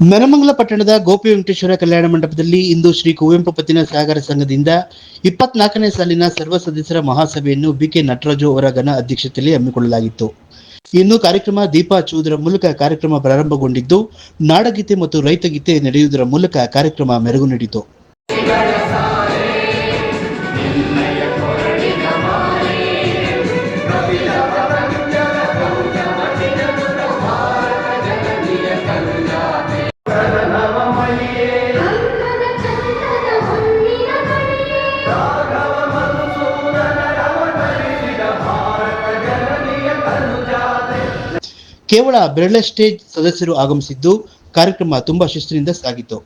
ನೆಲಮಂಗಲ ಪಟ್ಟಣದ ಗೋಪಿ ವೆಂಕಟೇಶ್ವರ ಕಲ್ಯಾಣ ಮಂಟಪದಲ್ಲಿ ಇಂದು ಶ್ರೀ ಕುವೆಂಪು ಪತ್ತಿನ ಸಾಗರ ಸಂಘದಿಂದ ಇಪ್ಪತ್ನಾಲ್ಕನೇ ಸಾಲಿನ ಸರ್ವ ಸದಸ್ಯರ ಮಹಾಸಭೆಯನ್ನು ಬಿಕೆ ನಟರಾಜು ಅವರ ಘನ ಅಧ್ಯಕ್ಷತೆಯಲ್ಲಿ ಹಮ್ಮಿಕೊಳ್ಳಲಾಗಿತ್ತು. ಇನ್ನು ಕಾರ್ಯಕ್ರಮ ದೀಪ ಹಚ್ಚುವುದರ ಮೂಲಕ ಕಾರ್ಯಕ್ರಮ ಪ್ರಾರಂಭಗೊಂಡಿದ್ದು, ನಾಡಗೀತೆ ಮತ್ತು ರೈತಗೀತೆ ನಡೆಯುವುದರ ಮೂಲಕ ಕಾರ್ಯಕ್ರಮ ಮೆರುಗು ನೀಡಿತು. ಕೇವಲ ಬೆರಳಷ್ಟೇ ಸದಸ್ಯರು ಆಗಮಿಸಿದ್ದು ಕಾರ್ಯಕ್ರಮ ತುಂಬಾ ಶಿಸ್ತಿನಿಂದ ಸಾಗಿತು.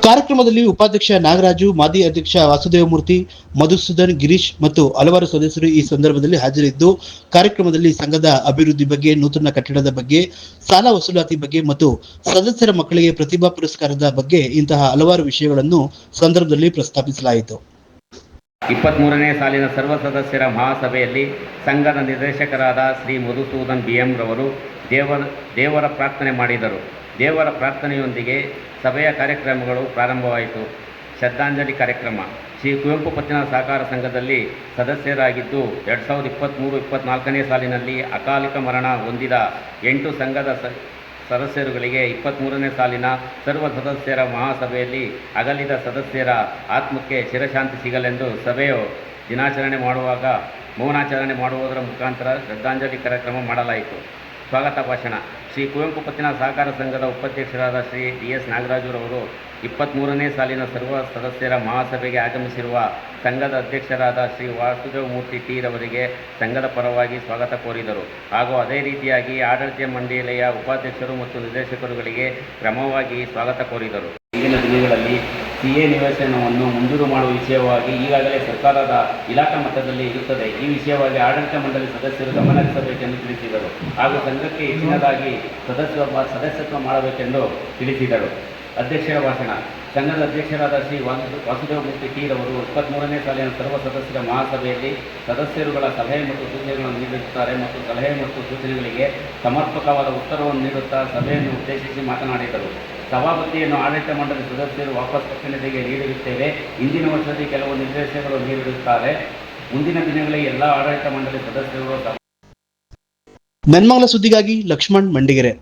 ಕಾರ್ಯಕ್ರಮದಲ್ಲಿ ಉಪಾಧ್ಯಕ್ಷ ನಾಗರಾಜು, ಮಾಜಿ ಅಧ್ಯಕ್ಷ ವಾಸುದೇವಮೂರ್ತಿ, ಮಧುಸೂದನ್, ಗಿರೀಶ್ ಮತ್ತು ಹಲವಾರು ಸದಸ್ಯರು ಈ ಸಂದರ್ಭದಲ್ಲಿ ಹಾಜರಿದ್ದು, ಕಾರ್ಯಕ್ರಮದಲ್ಲಿ ಸಂಘದ ಅಭಿವೃದ್ಧಿ ಬಗ್ಗೆ, ನೂತನ ಕಟ್ಟಡದ ಬಗ್ಗೆ, ಸಾಲ ವಸೂಲಾತಿ ಬಗ್ಗೆ ಮತ್ತು ಸದಸ್ಯರ ಮಕ್ಕಳಿಗೆ ಪ್ರತಿಭಾ ಪುರಸ್ಕಾರದ ಬಗ್ಗೆ ಇಂತಹ ಹಲವಾರು ವಿಷಯಗಳನ್ನು ಸಂದರ್ಭದಲ್ಲಿ ಪ್ರಸ್ತಾಪಿಸಲಾಯಿತು. ಇಪ್ಪತ್ತ್ಮೂರನೇ ಸಾಲಿನ ಸರ್ವ ಸದಸ್ಯರ ಮಹಾಸಭೆಯಲ್ಲಿ ಸಂಘದ ನಿರ್ದೇಶಕರಾದ ಶ್ರೀ ಮಧುಸೂದನ್ ಬಿ ಎಂ ರವರು ದೇವರ ದೇವರ ಪ್ರಾರ್ಥನೆ ಮಾಡಿದರು. ದೇವರ ಪ್ರಾರ್ಥನೆಯೊಂದಿಗೆ ಸಭೆಯ ಕಾರ್ಯಕ್ರಮಗಳು ಪ್ರಾರಂಭವಾಯಿತು. ಶ್ರದ್ಧಾಂಜಲಿ ಕಾರ್ಯಕ್ರಮ. ಶ್ರೀ ಕುವೆಂಪು ಪತ್ತಿನ ಸಹಕಾರ ಸಂಘದಲ್ಲಿ ಸದಸ್ಯರಾಗಿದ್ದು ಎರಡು ಸಾವಿರದ ಇಪ್ಪತ್ತ್ಮೂರು ಇಪ್ಪತ್ತ್ನಾಲ್ಕನೇ ಸಾಲಿನಲ್ಲಿ ಅಕಾಲಿಕ ಮರಣ ಹೊಂದಿದ ಎಂಟು ಸಂಘದ ಸ ಸದಸ್ಯರುಗಳಿಗೆ ಇಪ್ಪತ್ತ್ಮೂರನೇ ಸಾಲಿನ ಸರ್ವ ಸದಸ್ಯರ ಮಹಾಸಭೆಯಲ್ಲಿ ಅಗಲಿದ ಸದಸ್ಯರ ಆತ್ಮಕ್ಕೆ ಚಿರಶಾಂತಿ ಸಿಗಲೆಂದು ಸಭೆಯು ದಿನಾಚರಣೆ ಮಾಡುವಾಗ ಮೌನಾಚರಣೆ ಮಾಡುವುದರ ಮುಖಾಂತರ ಶ್ರದ್ಧಾಂಜಲಿ ಕಾರ್ಯಕ್ರಮ ಮಾಡಲಾಯಿತು. ಸ್ವಾಗತ ಭಾಷಣ. ಶ್ರೀ ಕುವೆಂಪು ಸಹಕಾರ ಸಂಘದ ಉಪಾಧ್ಯಕ್ಷರಾದ ಶ್ರೀ ಡಿ ಎಸ್ ನಾಗರಾಜುರವರು ಇಪ್ಪತ್ತ್ಮೂರನೇ ಸಾಲಿನ ಸರ್ವ ಸದಸ್ಯರ ಮಹಾಸಭೆಗೆ ಆಗಮಿಸಿರುವ ಸಂಘದ ಅಧ್ಯಕ್ಷರಾದ ಶ್ರೀ ವಾಸುದೇವ ಮೂರ್ತಿ ಟಿ. ರವರಿಗೆ ಸಂಘದ ಪರವಾಗಿ ಸ್ವಾಗತ ಕೋರಿದರು. ಹಾಗೂ ಅದೇ ರೀತಿಯಾಗಿ ಆಡಳಿತ ಮಂಡಳಿಯ ಉಪಾಧ್ಯಕ್ಷರು ಮತ್ತು ನಿರ್ದೇಶಕರುಗಳಿಗೆ ಕ್ರಮವಾಗಿ ಸ್ವಾಗತ ಕೋರಿದರು. ಈಗಿನ ದಿನಗಳಲ್ಲಿ ಸಿ ಎ ನಿವೇಶನವನ್ನು ಮಂಜೂರು ಮಾಡುವ ವಿಷಯವಾಗಿ ಈಗಾಗಲೇ ಸರ್ಕಾರದ ಇಲಾಖಾ ಮಟ್ಟದಲ್ಲಿ ಇರುತ್ತದೆ. ಈ ವಿಷಯವಾಗಿ ಆಡಳಿತ ಮಂಡಳಿ ಸದಸ್ಯರು ಗಮನಹರಿಸಬೇಕೆಂದು ತಿಳಿಸಿದರು. ಹಾಗೂ ಸಂಘಕ್ಕೆ ಹೆಚ್ಚಿನದಾಗಿ ಸದಸ್ಯ ಸದಸ್ಯತ್ವ ಮಾಡಬೇಕೆಂದು ತಿಳಿಸಿದರು. ಅಧ್ಯಕ್ಷರ ಭಾಷಣ. ಸಂಘದ ಅಧ್ಯಕ್ಷರಾದ ಶ್ರೀ ವಾಸು ವಾಸುದೇವ ಮೂರ್ತಿ ಟಿ ರವರು ಇಪ್ಪತ್ತ್ಮೂರನೇ ಸಾಲಿನ ಸರ್ವ ಸದಸ್ಯರ ಮಹಾಸಭೆಯಲ್ಲಿ ಸದಸ್ಯರುಗಳ ಸಲಹೆ ಮತ್ತು ಸೂಚನೆಗಳನ್ನು ನೀಡುತ್ತಾರೆ ಮತ್ತು ಸಲಹೆ ಮತ್ತು ಸೂಚನೆಗಳಿಗೆ ಸಮರ್ಪಕವಾದ ಉತ್ತರವನ್ನು ನೀಡುತ್ತಾ ಸಭೆಯನ್ನು ಉದ್ದೇಶಿಸಿ ಮಾತನಾಡಿದರು. ಸಭಾಪತಿಯನ್ನು ಆಡಳಿತ ಮಂಡಳಿ ಸದಸ್ಯರು ವಾಪಸ್ ತಕ್ಷಣತೆಗೆ ನೀಡಿರುತ್ತೇವೆ. ಇಂದಿನ ವರ್ಷದಲ್ಲಿ ಕೆಲವು ನಿರ್ದೇಶನಗಳು ನೀಡಿರುತ್ತಾರೆ. ಮುಂದಿನ ದಿನಗಳಲ್ಲಿ ಎಲ್ಲ ಆಡಳಿತ ಮಂಡಳಿ ಸದಸ್ಯರು ನನ್ಮಂಗಲ ಸುದ್ದಿಗಾಗಿ ಲಕ್ಷ್ಮಣ್ ಮಂಡಿಗೆರೆ.